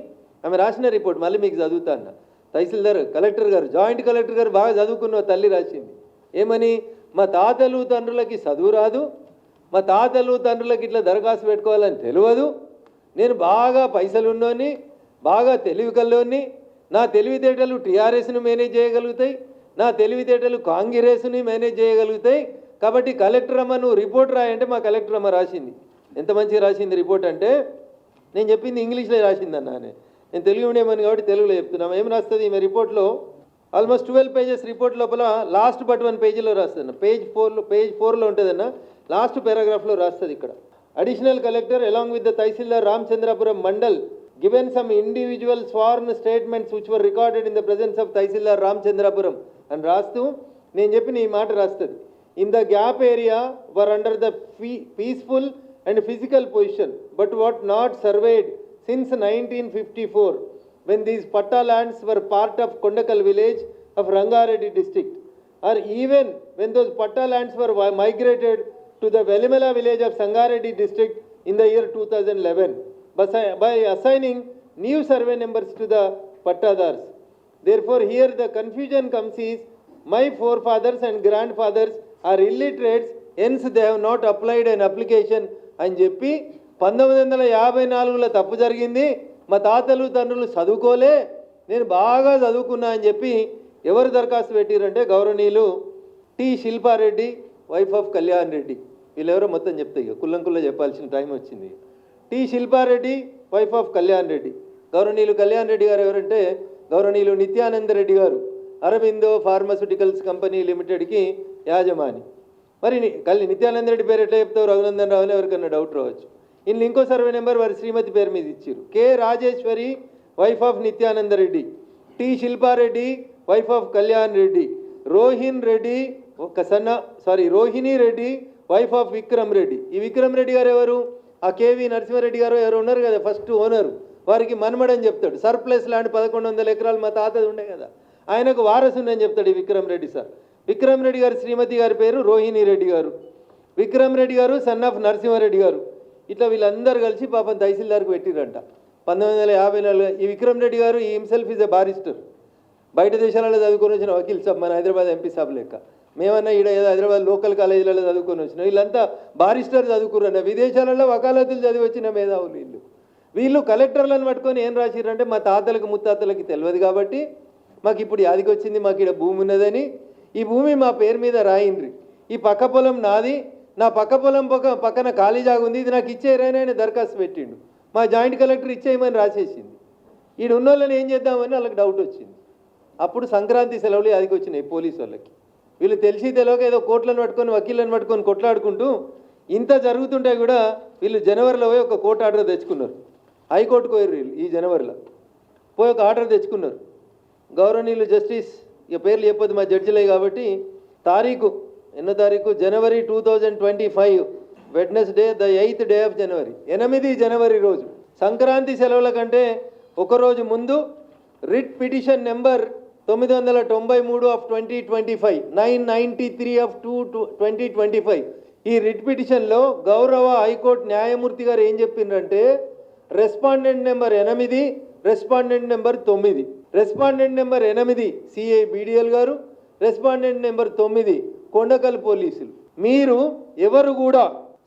ఆమె రాసిన రిపోర్ట్ మళ్ళీ మీకు చదువుతా అన్న. తహసీల్దార్ కలెక్టర్ గారు జాయింట్ కలెక్టర్ గారు బాగా చదువుకున్న తల్లి రాసింది. ఏమని? మా తాతలు తండ్రులకి చదువు రాదు మా తాతలు తండ్రులకి ఇట్లా దరఖాస్తు పెట్టుకోవాలని తెలియదు. నేను బాగా పైసలు ఉన్నోని బాగా తెలివి కల్లోని నా తెలివితేటలు టీఆర్ఎస్ను మేనేజ్ చేయగలుగుతాయి నా తెలివితేటలు కాంగ్రెస్ని మేనేజ్ చేయగలుగుతాయి కాబట్టి కలెక్టర్ అమ్మ నువ్వు రిపోర్ట్ రాయంటే మా కలెక్టర్ అమ్మ రాసింది. ఎంత మంచిగా రాసింది రిపోర్ట్ అంటే నేను చెప్పింది ఇంగ్లీష్లో రాసింది అన్న నేను తెలుగు ఉండేమని కాబట్టి తెలుగులో చెప్తున్నాను ఏం రాస్తుంది? ఈమె రిపోర్ట్లో ఆల్మోస్ట్ ట్వెల్వ్ పేజెస్ రిపోర్ట్ లోపల లాస్ట్ బట్ వన్ పేజీలో రాస్తుంది పేజ్ ఫోర్లో పేజ్ ఫోర్లో ఉంటుందన్న. లాస్ట్ పారాగ్రాఫ్లో రాస్తుంది ఇక్కడ. Additional collector along with the tahsildar Ramachandrapuram mandal given some individual sworn statements which were recorded in the presence of tahsildar Ramachandrapuram అని రాస్తూ నేను చెప్పిన ఈ మాట రాస్తుంది. In the gap area were under the peaceful and physical position but what not surveyed since 1954 when these patta lands were part of Kondakal village of Rangareddy district, or even when those patta lands were migrated to the velimela village of Sangareddy district in the year 2011 by assigning new survey numbers to the pattadars. Therefore, here the confusion comes is my forefathers and grandfathers are illiterates hence they have not applied an application అని చెప్పి పంతొమ్మిది వందల యాభై నాలుగులో తప్పు జరిగింది. మా తాతలు తండ్రులు చదువుకోలే. నేను బాగా చదువుకున్నా అని చెప్పి ఎవరు దరఖాస్తు పెట్టారంటే గౌరవనీయులు T Shilpa Reddy wife of Kalyan Reddy. వీళ్ళెవరో మొత్తం చెప్తాయి కుల్లం కుల్ల చెప్పాల్సిన టైం వచ్చింది. T Shilpa Reddy wife of Kalyan Reddy. గౌరవనీయులు కళ్యాణ్ రెడ్డి గారు ఎవరంటే గౌరవనీయులు నిత్యానంద రెడ్డి గారు. అరవిందో ఫార్మాస్యూటికల్స్ కంపెనీ లిమిటెడ్కి యాజమాని. మరి ని- నిత్యానంద రెడ్డి పేరు ఎట్లా చెప్తావు? రఘునందన్ రావు అని ఎవరికన్నా డౌట్ రావచ్చు. ఇన్ని ఇంకో సర్వే నెంబర్ వారి శ్రీమతి పేరు మీద ఇచ్చారు K. Rajeshwari wife of Nityananda Reddy. T. Shilpa Reddy wife of Kalyan Reddy. Rohin Reddy ఒక సన్న sorry Rohini Reddy wife of Vikram Reddy. ఈ విక్రమ్ రెడ్డి గారు ఎవరు? ఆ కేవి నరసింహారెడ్డి గారు ఎవరు? ఉన్నారు కదా ఫస్ట్ ఓనరు వారికి మనమడని చెప్తాడు. సర్ప్లస్ లాంటి పదకొండు వందల ఎకరాలు మా తాతది ఉండే కదా. ఆయనకు వారసుందని చెప్తాడు ఈ విక్రమ్ రెడ్డి సార్. విక్రమ్ రెడ్డి గారి శ్రీమతి గారి పేరు రోహిణి రెడ్డి గారు. విక్రమ్ రెడ్డి గారు సన్ ఆఫ్ నరసింహారెడ్డి గారు. ఇట్లా వీళ్ళందరూ కలిసి పాపం తహసీల్దార్కి పెట్టిరంట. పంతొమ్మిది వందల యాభై నాలుగు ఈ విక్రమ్ రెడ్డి గారు ఈ హిమ్సెల్ఫ్ ఈజ్ ఎ బారిస్టర్. బయట దేశాలలో చదువుకొని వచ్చిన వకీల్ సాబ్ మన హైదరాబాద్ ఎంపీ సాబ్ లెక్క. మేమన్నా ఈడ ఏదో హైదరాబాద్ లోకల్ కాలేజీలలో చదువుకొని వచ్చినాం వీళ్ళంతా బారిస్టర్ చదువుకురన్న విదేశాలలో వకాలతులు చదివి వచ్చిన మేధావులు వీళ్ళు. వీళ్ళు కలెక్టర్లను పట్టుకొని ఏం రాసిరంటే మా తాతలకు ముత్తాతలకి తెలియదు కాబట్టి మాకు ఇప్పుడు యాదికి వచ్చింది మాకు ఇక్కడ భూమి ఉన్నదని ఈ భూమి మా పేరు మీద రాయిండ్రి. ఈ పక్క పొలం నాది నా పక్క పొలం పక్క పక్కన ఖాళీ జాగా ఉంది ఇది నాకు ఇచ్చేయరని ఆయన దరఖాస్తు పెట్టిండు. మా జాయింట్ కలెక్టర్ ఇచ్చేయమని రాసేసింది. ఈడు ఉన్న వాళ్ళని ఏం చేద్దామని వాళ్ళకి డౌట్ వచ్చింది. అప్పుడు సంక్రాంతి సెలవులు అదికి వచ్చినాయి పోలీసు వాళ్ళకి. వీళ్ళు తెలిసి తెలియక ఏదో కోట్లను పట్టుకొని వకీళ్ళని పట్టుకొని కొట్లాడుకుంటూ ఇంత జరుగుతుంటే కూడా వీళ్ళు జనవరిలో పోయి ఒక కోర్టు ఆర్డర్ తెచ్చుకున్నారు. హైకోర్టుకు పోయారు వీళ్ళు ఈ జనవరిలో. పోయి ఒక ఆర్డర్ తెచ్చుకున్నారు. గౌరవనీయులు జస్టిస్ ఇక పేర్లు చెప్పొద్దు మా జడ్జిలే కాబట్టి. తారీఖు ఎన్నో తారీఖు? January two thousand twenty five Wednesday the eighth day of January ఎనిమిది జనవరి రోజు. సంక్రాంతి సెలవుల కంటే ఒకరోజు ముందు రిట్ పిటిషన్ నెంబర్ తొమ్మిది వందల తొంభై మూడు of twenty twenty five nine ninety three of two two twenty twenty five ఈ రిట్ పిటిషన్లో గౌరవ హైకోర్టు న్యాయమూర్తి గారు ఏం చెప్పిండ్రంటే రెస్పాండెంట్ నెంబర్ ఎనిమిది రెస్పాండెంట్ నెంబర్ తొమ్మిది. రెస్పాండెంట్ నెంబర్ ఎనిమిది సిఐ బీడిఎల్ గారు. రెస్పాండెంట్ నెంబర్ తొమ్మిది కొండకల్ పోలీసులు. మీరు ఎవరు కూడా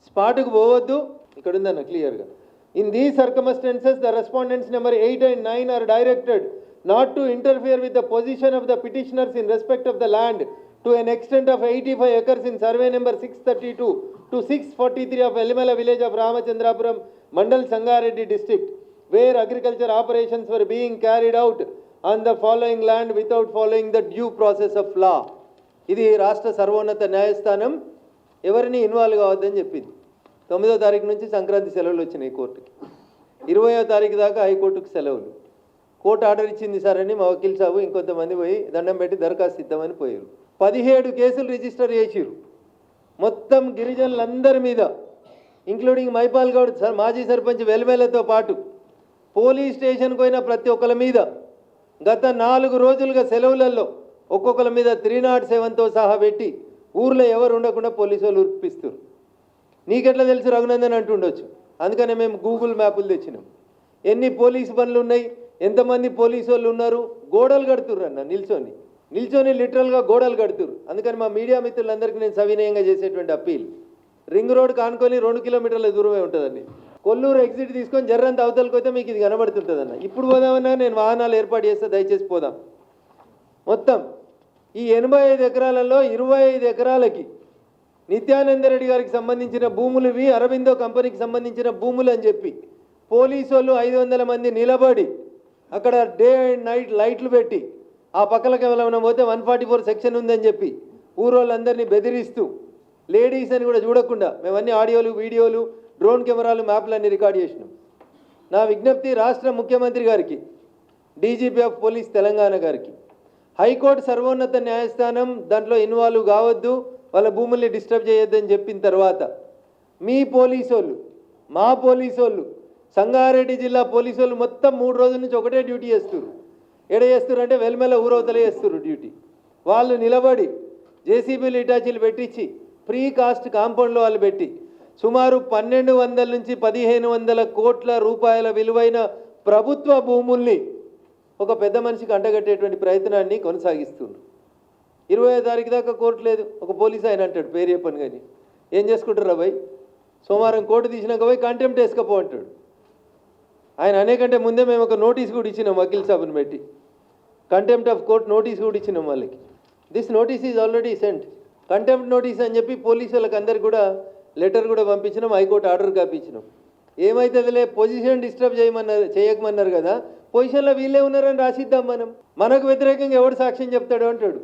స్పాట్కు పోవద్దు. ఇక్కడ ఉందన్న క్లియర్గా in the circumstances the respondents number eight and nine are directed not to interfere with the position of the petitioners in respect of the land to an extent of eighty five acres in survey number six thirty two to six forty three of Elimela village of Ramachandrapuram mandal Sangareddy district where agriculture operations were being carried out on the following land without following the due process of law ఇది రాష్ట్ర సర్వోన్నత న్యాయస్థానం. ఎవరిని involve కావద్దని చెప్పింది. తొమ్మిదో తారీఖు నుంచి సంక్రాంతి సెలవులు వచ్చినాయి కోర్టుకి. ఇరవయో తారీఖు దాకా హైకోర్టుకు సెలవులు. కోర్టు ఆర్డర్ ఇచ్చింది సార్ అని మా వకీల్ సాబు ఇంకొంతమంది పోయి దండం పెట్టి దరఖాస్తు ఇద్దామని పోయారు. పదిహేడు కేసులు రిజిస్టర్ చేసిరు మొత్తం గిరిజనులందరి మీద ఇంక్లూడింగ్ మైపాల్ గౌడ్ సర్ మాజీ సర్పంచ్ వెల్మెలతో పాటు పోలీస్ స్టేషన్కి పోయిన ప్రతి ఒక్కరి మీద గత నాలుగు రోజులుగా సెలవులలో ఒక్కొక్కరి మీద త్రీ నాట్ సెవెన్తో సహా పెట్టి ఊర్లో ఎవరు ఉండకుండా పోలీసు వాళ్ళు ఉరిపిస్తారు. నీకెట్లా తెలుసు రఘునందన్ అంటుండొచ్చు. అందుకనే మేము గూగుల్ మ్యాపులు తెచ్చినాం. ఎన్ని పోలీసు పనులు ఉన్నాయి ఎంతమంది పోలీసు వాళ్ళు ఉన్నారు గోడలు కడుతుర్రు అన్న నిల్చొని. నిల్చొని లిటరల్గా గోడలు కడుతురు అందుకని మా మీడియా మిత్రులందరికీ నేను సవినయంగా చేసేటువంటి అప్పీల్. రింగ్ రోడ్ కానుకొని రెండు కిలోమీటర్ల దూరమే ఉంటుందండి. కొల్లూరు ఎగ్జిట్ తీసుకొని జర్రంత అవతలకి పోతే మీకు ఇది కనబడుతుంటుంది అన్న ఇప్పుడు పోదామన్నా నేను వాహనాలు ఏర్పాటు చేస్తే దయచేసి పోదాం. మొత్తం ఈ ఎనభై ఐదు ఎకరాలలో ఇరవై ఐదు ఎకరాలకి నిత్యానంద రెడ్డి గారికి సంబంధించిన భూములు ఇవి అరవిందో కంపెనీకి సంబంధించిన భూములు అని చెప్పి పోలీసు వాళ్ళు ఐదు వందల మంది నిలబడి అక్కడ డే అండ్ నైట్ లైట్లు పెట్టి ఆ పక్కలకి ఏమైనా పోతే వన్ ఫార్టీ ఫోర్ సెక్షన్ ఉందని చెప్పి ఊరోళ్ళందరినీ బెదిరిస్తూ లేడీస్ అని కూడా చూడకుండా మేమన్నీ ఆడియోలు వీడియోలు డ్రోన్ కెమెరాలు మ్యాప్లు అన్ని రికార్డ్ చేసినాం. నా విజ్ఞప్తి రాష్ట్ర ముఖ్యమంత్రి గారికి డీజీపీ ఆఫ్ పోలీస్ తెలంగాణ గారికి. హైకోర్టు సర్వోన్నత న్యాయస్థానం దాంట్లో ఇన్వాల్వ్ కావద్దు వాళ్ళ భూముల్ని డిస్టర్బ్ చేయొద్దని చెప్పిన తర్వాత మీ పోలీసోళ్ళు మా పోలీసోళ్ళు సంగారెడ్డి జిల్లా పోలీసోళ్ళు మొత్తం మూడు రోజుల నుంచి ఒకటే డ్యూటీ చేస్తున్నారు ఎడ చేస్తారు అంటే వెల్మెల ఊరవతలే చేస్తారు డ్యూటీ. వాళ్ళు నిలబడి జేసీబీలు ఇటాచీలు పెట్టించి ప్రీ కాస్ట్ కాంపౌండ్లో వాళ్ళు పెట్టి సుమారు పన్నెండు వందల నుంచి పదిహేను వందల కోట్ల రూపాయల విలువైన ప్రభుత్వ భూముల్ని ఒక పెద్ద మనిషికి అంటగట్టేటువంటి ప్రయత్నాన్ని కొనసాగిస్తున్నారు ఇరవై తారీఖు దాకా కోర్టు లేదు. ఒక పోలీస్ ఆయన అంటాడు పేరు చెప్పను కానీ. ఏం చేసుకుంటారు అబ్బాయి సోమవారం కోర్టు తీసినాక పోయి కంటెంప్ట్ వేసుకపో అంటాడు. ఆయన అనేకంటే ముందే మేము ఒక నోటీస్ కూడా ఇచ్చినాం వకీల్ సాబ్ని పెట్టి. కంటెంప్ట్ ఆఫ్ కోర్ట్ నోటీస్ కూడా ఇచ్చినాం వాళ్ళకి. This notice is already sent. Contempt notice అని చెప్పి పోలీసు వాళ్ళకి కూడా లెటర్ కూడా పంపించినాం హైకోర్టు ఆర్డర్ కాపించినాం. ఏమైతుందిలే పొజిషన్ డిస్టర్బ్ చేయమన్నారు చేయకమన్నారు కదా పొజిషన్లో వీళ్ళే ఉన్నారని రాసిద్దాం మనం. మనకు వ్యతిరేకంగా ఎవడు సాక్ష్యం చెప్తాడు అంటాడు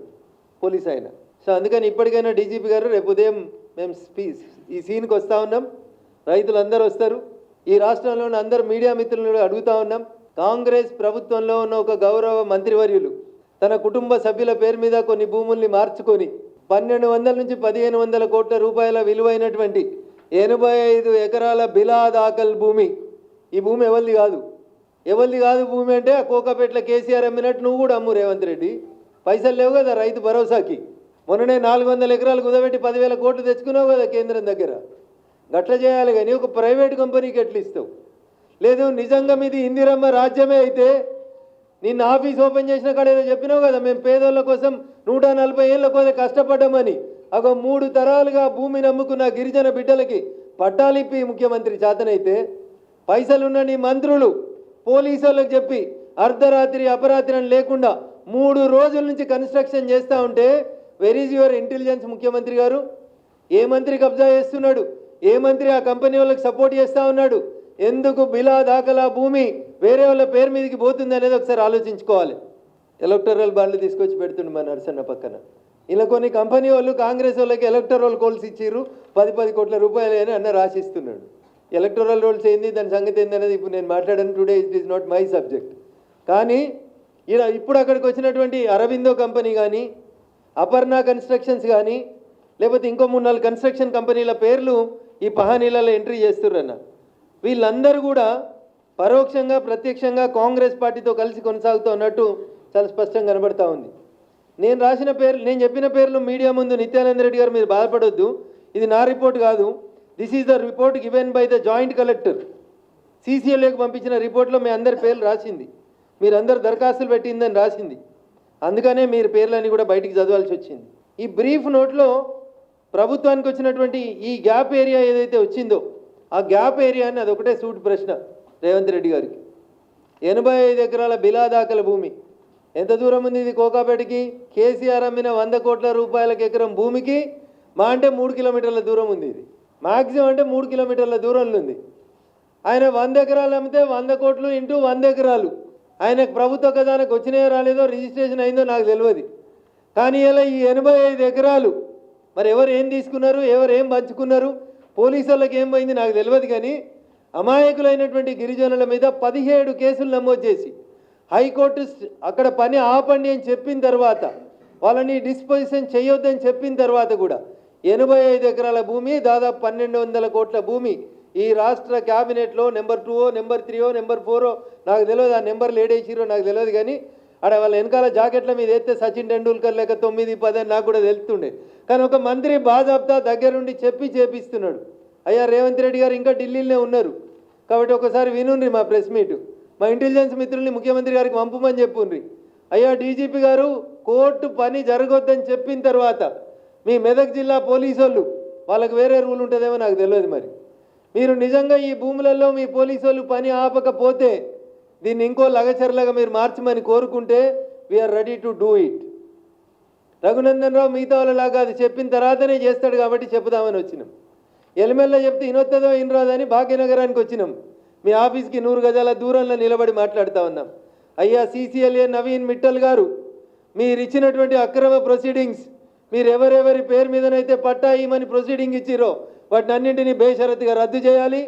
పోలీస్ ఆయన. సో అందుకని ఇప్పటికైనా డీజీపీ గారు రేపు ఉదయం మేము ఈ సీన్కి వస్తూ ఉన్నాం. రైతులు అందరూ వస్తారు. ఈ రాష్ట్రంలో అందరు మీడియా మిత్రులను కూడా అడుగుతా ఉన్నాం. కాంగ్రెస్ ప్రభుత్వంలో ఉన్న ఒక గౌరవ మంత్రివర్యులు తన కుటుంబ సభ్యుల పేరు మీద కొన్ని భూముల్ని మార్చుకొని పన్నెండు వందల నుంచి పదిహేను వందల కోట్ల రూపాయల విలువైనటువంటి ఎనభై ఐదు ఎకరాల బిలాదాకల్ భూమి. ఈ భూమి ఎవరిది కాదు? ఎవరిది కాదు భూమి అంటే ఆ కేసీఆర్ అమ్మినట్టు నువ్వు కూడా అమ్ము రేవంత్ రెడ్డి. పైసలు లేవు కదా రైతు భరోసాకి. మొన్ననే నాలుగు వందల ఎకరాలు కుదబెట్టి పదివేల కోట్లు తెచ్చుకున్నావు కదా కేంద్రం దగ్గర. గట్ల చేయాలి కానీ ఒక ప్రైవేట్ కంపెనీకి ఎట్లా ఇస్తావు? లేదు నిజంగా మీది ఇందిరమ్మ రాజ్యమే అయితే నిన్న ఆఫీస్ ఓపెన్ చేసిన కాడ ఏదో చెప్పినావు కదా మేము పేదోళ్ళ కోసం నూట నలభై ఏళ్ళ కోసం కష్టపడ్డామని. ఒక మూడు తరాలుగా భూమిని అమ్ముకున్న గిరిజన బిడ్డలకి పట్టాలిప్పి ముఖ్యమంత్రి చేతనైతే పైసలున్న నీ మంత్రులు పోలీసు వాళ్ళకి చెప్పి అర్ధరాత్రి అపరాత్రి అని లేకుండా మూడు రోజుల నుంచి కన్స్ట్రక్షన్ చేస్తూ ఉంటే వెర్ ఈజ్ యువర్ ఇంటెలిజెన్స్ ముఖ్యమంత్రి గారు? ఏ మంత్రి కబ్జా చేస్తున్నాడు? ఏ మంత్రి ఆ కంపెనీ వాళ్ళకి సపోర్ట్ చేస్తూ ఉన్నాడు? ఎందుకు బిలా దాఖలా భూమి వేరే వాళ్ళ పేరు మీదకి పోతుంది అనేది ఒకసారి ఆలోచించుకోవాలి. ఎలక్టరల్ బాండ్లు తీసుకొచ్చి పెడుతుండు మా నరసన్న పక్కన. ఇలా కొన్ని కంపెనీ వాళ్ళు కాంగ్రెస్ వాళ్ళకి ఎలక్టరల్ కోల్స్ ఇచ్చిర్రు పది పది కోట్ల రూపాయలు అని అన్న రాసిస్తున్నాడు. ఎలక్టరల్ రోల్స్ ఏంది దాని సంగతి ఏందనేది ఇప్పుడు నేను మాట్లాడాను today it is not my subject కానీ ఇలా ఇప్పుడు అక్కడికి వచ్చినటువంటి అరవిందో కంపెనీ కానీ అపర్ణ కన్స్ట్రక్షన్స్ కానీ లేకపోతే ఇంకో మూడు నాలుగు కన్స్ట్రక్షన్ కంపెనీల పేర్లు ఈ పహానీలలో ఎంట్రీ చేస్తుర్రన్న. వీళ్ళందరూ కూడా పరోక్షంగా ప్రత్యక్షంగా కాంగ్రెస్ పార్టీతో కలిసి కొనసాగుతున్నట్టు చాలా స్పష్టంగా కనబడతా ఉంది. నేను రాసిన పేర్లు నేను చెప్పిన పేర్లు మీడియా ముందు నిత్యానంద రెడ్డి గారు మీరు బాధపడొద్దు. ఇది నా రిపోర్ట్ కాదు. This is the report given by the joint collector సీసీఎల్ఏకి పంపించిన రిపోర్ట్లో మీ అందరి పేర్లు రాసింది. మీరందరు దరఖాస్తులు పెట్టిందని రాసింది. అందుకనే మీరు పేర్లన్నీ కూడా బయటికి చదవాల్సి వచ్చింది. ఈ బ్రీఫ్ నోట్లో ప్రభుత్వానికి వచ్చినటువంటి ఈ గ్యాప్ ఏరియా ఏదైతే వచ్చిందో ఆ గ్యాప్ ఏరియా అని అదొకటే సూట్ ప్రశ్న రేవంత్ రెడ్డి గారికి. ఎనభై ఐదు ఎకరాల బిలాదాకల భూమి. ఎంత దూరం ఉంది ఇది కోకాపేటకి? కేసీఆర్ అమ్మిన వంద కోట్ల రూపాయలకు ఎకరం భూమికి మా అంటే మూడు కిలోమీటర్ల దూరం ఉంది ఇది. మ్యాక్సిమం అంటే మూడు కిలోమీటర్ల దూరంలో ఉంది. ఆయన వంద ఎకరాలు అమ్మితే వంద కోట్లు ఇంటూ వంద ఎకరాలు. ఆయనకు ప్రభుత్వ ఖజానకు వచ్చినాయో రాలేదో రిజిస్ట్రేషన్ అయిందో నాకు తెలియదు. కానీ ఇలా ఈ ఎనభై ఐదు ఎకరాలు మరి ఎవరు ఏం తీసుకున్నారు ఎవరు ఏం పంచుకున్నారు పోలీసు వాళ్ళకి ఏం పోయింది నాకు తెలియదు కానీ అమాయకులైనటువంటి గిరిజనుల మీద పదిహేడు కేసులు నమోదు చేసి హైకోర్టు అక్కడ పని ఆపండి అని చెప్పిన తర్వాత వాళ్ళని డిస్పోజిషన్ చేయొద్దని చెప్పిన తర్వాత కూడా ఎనభై ఐదు ఎకరాల భూమి దాదాపు పన్నెండు వందల కోట్ల భూమి ఈ రాష్ట్ర క్యాబినెట్లో నెంబర్ టూ నెంబర్ త్రీయో నెంబర్ ఫోరో నాకు తెలియదు ఆ నెంబర్ ఏడేసిరో నాకు తెలియదు కానీ ఆడ వాళ్ళ వెనకాల జాకెట్ల మీద ఎత్తే సచిన్ టెండూల్కర్ లేక తొమ్మిది పది అని నాకు కూడా తెలుస్తుండే. కానీ ఒక మంత్రి బాజాబ్తా దగ్గరుండి చెప్పి చేపిస్తున్నాడు. అయ్యా రేవంత్ రెడ్డి గారు ఇంకా ఢిల్లీలోనే ఉన్నారు. కాబట్టి ఒకసారి వినుండ్రి మా ప్రెస్ మీట్. మా ఇంటెలిజెన్స్ మిత్రుల్ని ముఖ్యమంత్రి గారికి పంపమని చెప్పుండ్రి. అయ్యా డీజీపీ గారు కోర్టు పని జరగొద్దని చెప్పిన తర్వాత మీ మెదక్ జిల్లా పోలీసు వాళ్ళు వాళ్ళకి వేరే రూల్ ఉంటుందేమో నాకు తెలియదు మరి. మీరు నిజంగా ఈ భూములలో మీ పోలీసు వాళ్ళు పని ఆపకపోతే దీన్ని ఇంకో లగచరలాగా మీరు మార్చమని కోరుకుంటే we're ready to do it Raghunandan Rao మిగతా వాళ్ళలాగా అది చెప్పిన తర్వాతనే చేస్తాడు కాబట్టి చెప్పుదామని వచ్చినాం. ఎలిమెల్ల చెప్తే ఇనొత్తదో ఇన్రాదని భాగ్యనగరానికి వచ్చినాం. మీ ఆఫీస్కి నూరు గజాల దూరంలో నిలబడి మాట్లాడుతా ఉన్నాం. అయ్యా సీసీఎల్ఏ నవీన్ మిట్టల్ గారు మీరు ఇచ్చినటువంటి అక్రమ ప్రొసీడింగ్స్ మీరు ఎవరెవరి పేరు మీదనైతే పట్టా ఇమ్మని ప్రొసీడింగ్ ఇచ్చిరో వాటిని అన్నింటినీ బేషరత్గా రద్దు చేయాలి.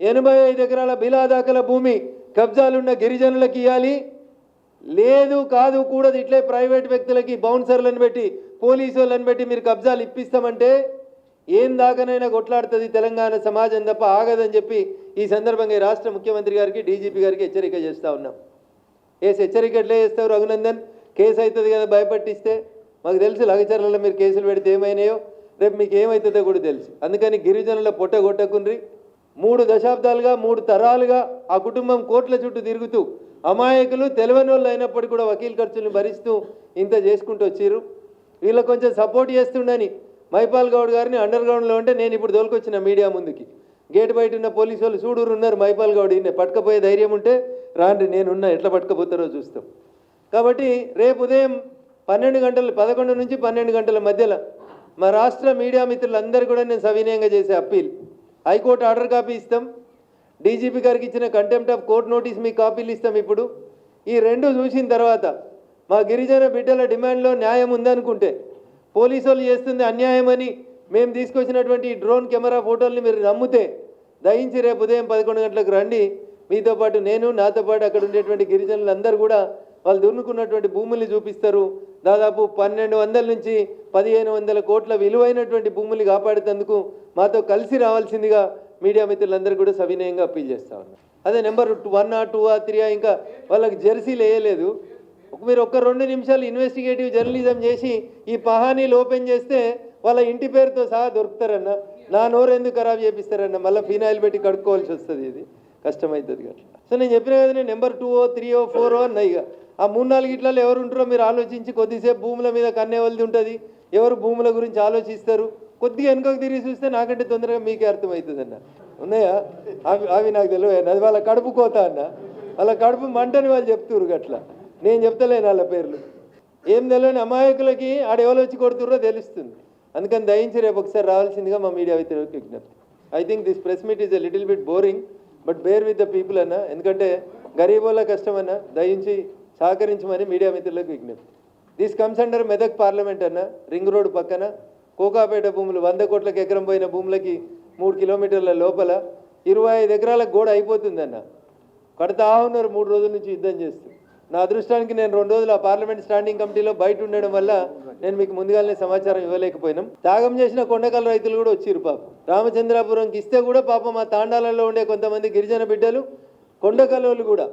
ఎనభై ఐదు ఎకరాల బిలాదాకల భూమి కబ్జాలున్న గిరిజనులకు ఇవ్వాలి లేదు కాదు కూడదు ఇట్లే ప్రైవేట్ వ్యక్తులకి బౌన్సర్లను పెట్టి పోలీసు వాళ్ళని పెట్టి మీరు కబ్జాలు ఇప్పిస్తామంటే ఏం దాకానైనా కొట్లాడుతుంది తెలంగాణ సమాజం తప్ప ఆగదని చెప్పి ఈ సందర్భంగా రాష్ట్ర ముఖ్యమంత్రి గారికి డీజీపీ గారికి హెచ్చరిక చేస్తూ ఉన్నాం. ఏస్ హెచ్చరిక ఎట్లా చేస్తావు రఘునందన్? కేసు అవుతుంది కదా భయపట్టిస్తే? మాకు తెలుసు లగచర్లలో మీరు కేసులు పెడితే ఏమైనాయో. రేపు మీకు ఏమవుతుందో కూడా తెలుసు. అందుకని గిరిజనుల పొట్ట కొట్టకుండ్రి. మూడు దశాబ్దాలుగా మూడు తరాలుగా ఆ కుటుంబం కోట్ల చుట్టూ తిరుగుతూ అమాయకులు తెలివని వాళ్ళు అయినప్పటికీ కూడా వకీల్ ఖర్చులను భరిస్తూ ఇంత చేసుకుంటూ వచ్చారు వీళ్ళకి కొంచెం సపోర్ట్ చేస్తుండని మైపాల్ గౌడ్ గారిని అండర్ గ్రౌండ్లో ఉంటే నేను ఇప్పుడు తోలుకొచ్చిన మీడియా ముందుకి. గేట్ బయట ఉన్న పోలీసు వాళ్ళు చూడూరు ఉన్నారు మైపాల్ గౌడ్ ఈయన పట్టుకపోయే ధైర్యం ఉంటే రాండి నేనున్నా ఎట్లా పట్టుకపోతారో చూస్తాం. కాబట్టి రేపు ఉదయం పన్నెండు గంటల పదకొండు నుంచి పన్నెండు గంటల మధ్యలో మా రాష్ట్ర మీడియా మిత్రులందరూ కూడా నేను సవినయంగా చేసే appeal. High court order copy ఇస్తాం. డీజీపీ గారికి ఇచ్చిన కంటెంప్ట్ ఆఫ్ కోర్ట్ నోటీస్ మీ కాపీలు ఇస్తాం ఇప్పుడు. ఈ రెండు చూసిన తర్వాత మా గిరిజన బిడ్డల డిమాండ్లో న్యాయం ఉందనుకుంటే పోలీసు వాళ్ళు చేస్తుంది అన్యాయమని మేము తీసుకొచ్చినటువంటి డ్రోన్ కెమెరా ఫోటోల్ని మీరు నమ్మితే దయించి రేపు ఉదయం పదకొండు గంటలకు రండి. మీతో పాటు నేను నాతో పాటు అక్కడ ఉండేటువంటి గిరిజనులందరూ కూడా వాళ్ళు దున్నుకున్నటువంటి భూముల్ని చూపిస్తారు. దాదాపు పన్నెండు వందల నుంచి పదిహేను వందల కోట్ల విలువైనటువంటి భూముల్ని కాపాడేందుకు మాతో కలిసి రావాల్సిందిగా మీడియా మిత్రులందరూ కూడా సవినయంగా అప్పీల్ చేస్తా ఉన్నారు. అదే నెంబర్ వన్ ఆ టూ ఆ త్రీ ఆ ఇంకా వాళ్ళకి జెర్సీలు వేయలేదు మీరు ఒక్క రెండు నిమిషాలు ఇన్వెస్టిగేటివ్ జర్నలిజం చేసి ఈ పహానీలు ఓపెన్ చేస్తే వాళ్ళ ఇంటి పేరుతో సహా దొరుకుతారన్న. నా నోరు ఎందుకు ఖరాబ్ చేపిస్తారన్న. మళ్ళీ ఫినాయిల్ పెట్టి కడుక్కోవాల్సి వస్తుంది ఇది. కష్టమవుతుంది అట్లా సో నేను చెప్పిన కదా నేను నెంబర్ టూ ఓ త్రీ ఓ ఫోర్ ఓ అన్న ఇక ఆ మూడు నాలుగు ఇట్లలో ఎవరు ఉంటారో మీరు ఆలోచించి కొద్దిసేపు భూముల మీద కన్నేవలది ఉంటుంది. ఎవరు భూముల గురించి ఆలోచిస్తారు? కొద్దిగా వెనుకకు తిరిగి చూస్తే నాకంటే తొందరగా మీకే అర్థమవుతుంది అన్న ఉన్నాయా? అవి అవి నాకు తెలియదు అది వాళ్ళ కడుపు కోత అన్న. వాళ్ళ కడుపు మంటని వాళ్ళు చెప్తురు గట్లా. నేను చెప్తలేను వాళ్ళ పేర్లు. ఏం తెలియని అమాయకులకి ఆడెవరు వచ్చి కొడుతుర్రో తెలుస్తుంది. అందుకని దయించి రేపు ఒకసారి రావాల్సిందిగా మా మీడియా వ్యతిరేక విజ్ఞప్తి. I think this press meet is a little bit boring but bear with the people అన్న. ఎందుకంటే గరీబోళ్ళ కష్టమన్నా దయించి సహకరించమని మీడియా మిత్రులకు విజ్ఞప్తి. This comes under Medak parliament అన్న రింగ్ రోడ్ పక్కన కోకాపేట భూములు వంద కోట్లకు ఎకరం పోయిన భూములకి మూడు కిలోమీటర్ల లోపల ఇరవై ఐదు ఎకరాలకు గోడ అయిపోతుందన్న. కడతా ఉన్నారు మూడు రోజుల నుంచి యుద్ధం చేస్తూ. నా అదృష్టానికి నేను రెండు రోజులు ఆ పార్లమెంట్ స్టాండింగ్ కమిటీలో బయట ఉండడం వల్ల నేను మీకు ముందుగానే సమాచారం ఇవ్వలేకపోయినాం. త్యాగం చేసిన కొండకల రైతులు కూడా వచ్చిరు పాపం. రామచంద్రాపురంకి ఇస్తే కూడా పాపం మా తాండాలలో ఉండే కొంతమంది గిరిజన బిడ్డలు కొండకలోళ్ళు కూడా.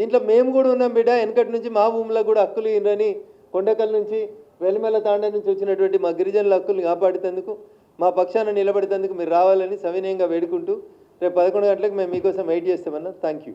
దీంట్లో మేము కూడా ఉన్నాం బిడ్డ. వెనకటి నుంచి మా భూమిలో కూడా హక్కులు ఇవ్వరని కొండకల్ నుంచి వెలిమెల తాండ నుంచి వచ్చినటువంటి మా గిరిజనుల హక్కుల్ని కాపాడేందుకు మా పక్షాన నిలబడేందుకు మీరు రావాలని సవినయంగా వేడుకుంటూ రేపు పదకొండు గంటలకు మేము మీకోసం వెయిట్ చేస్తామన్నా. Thank you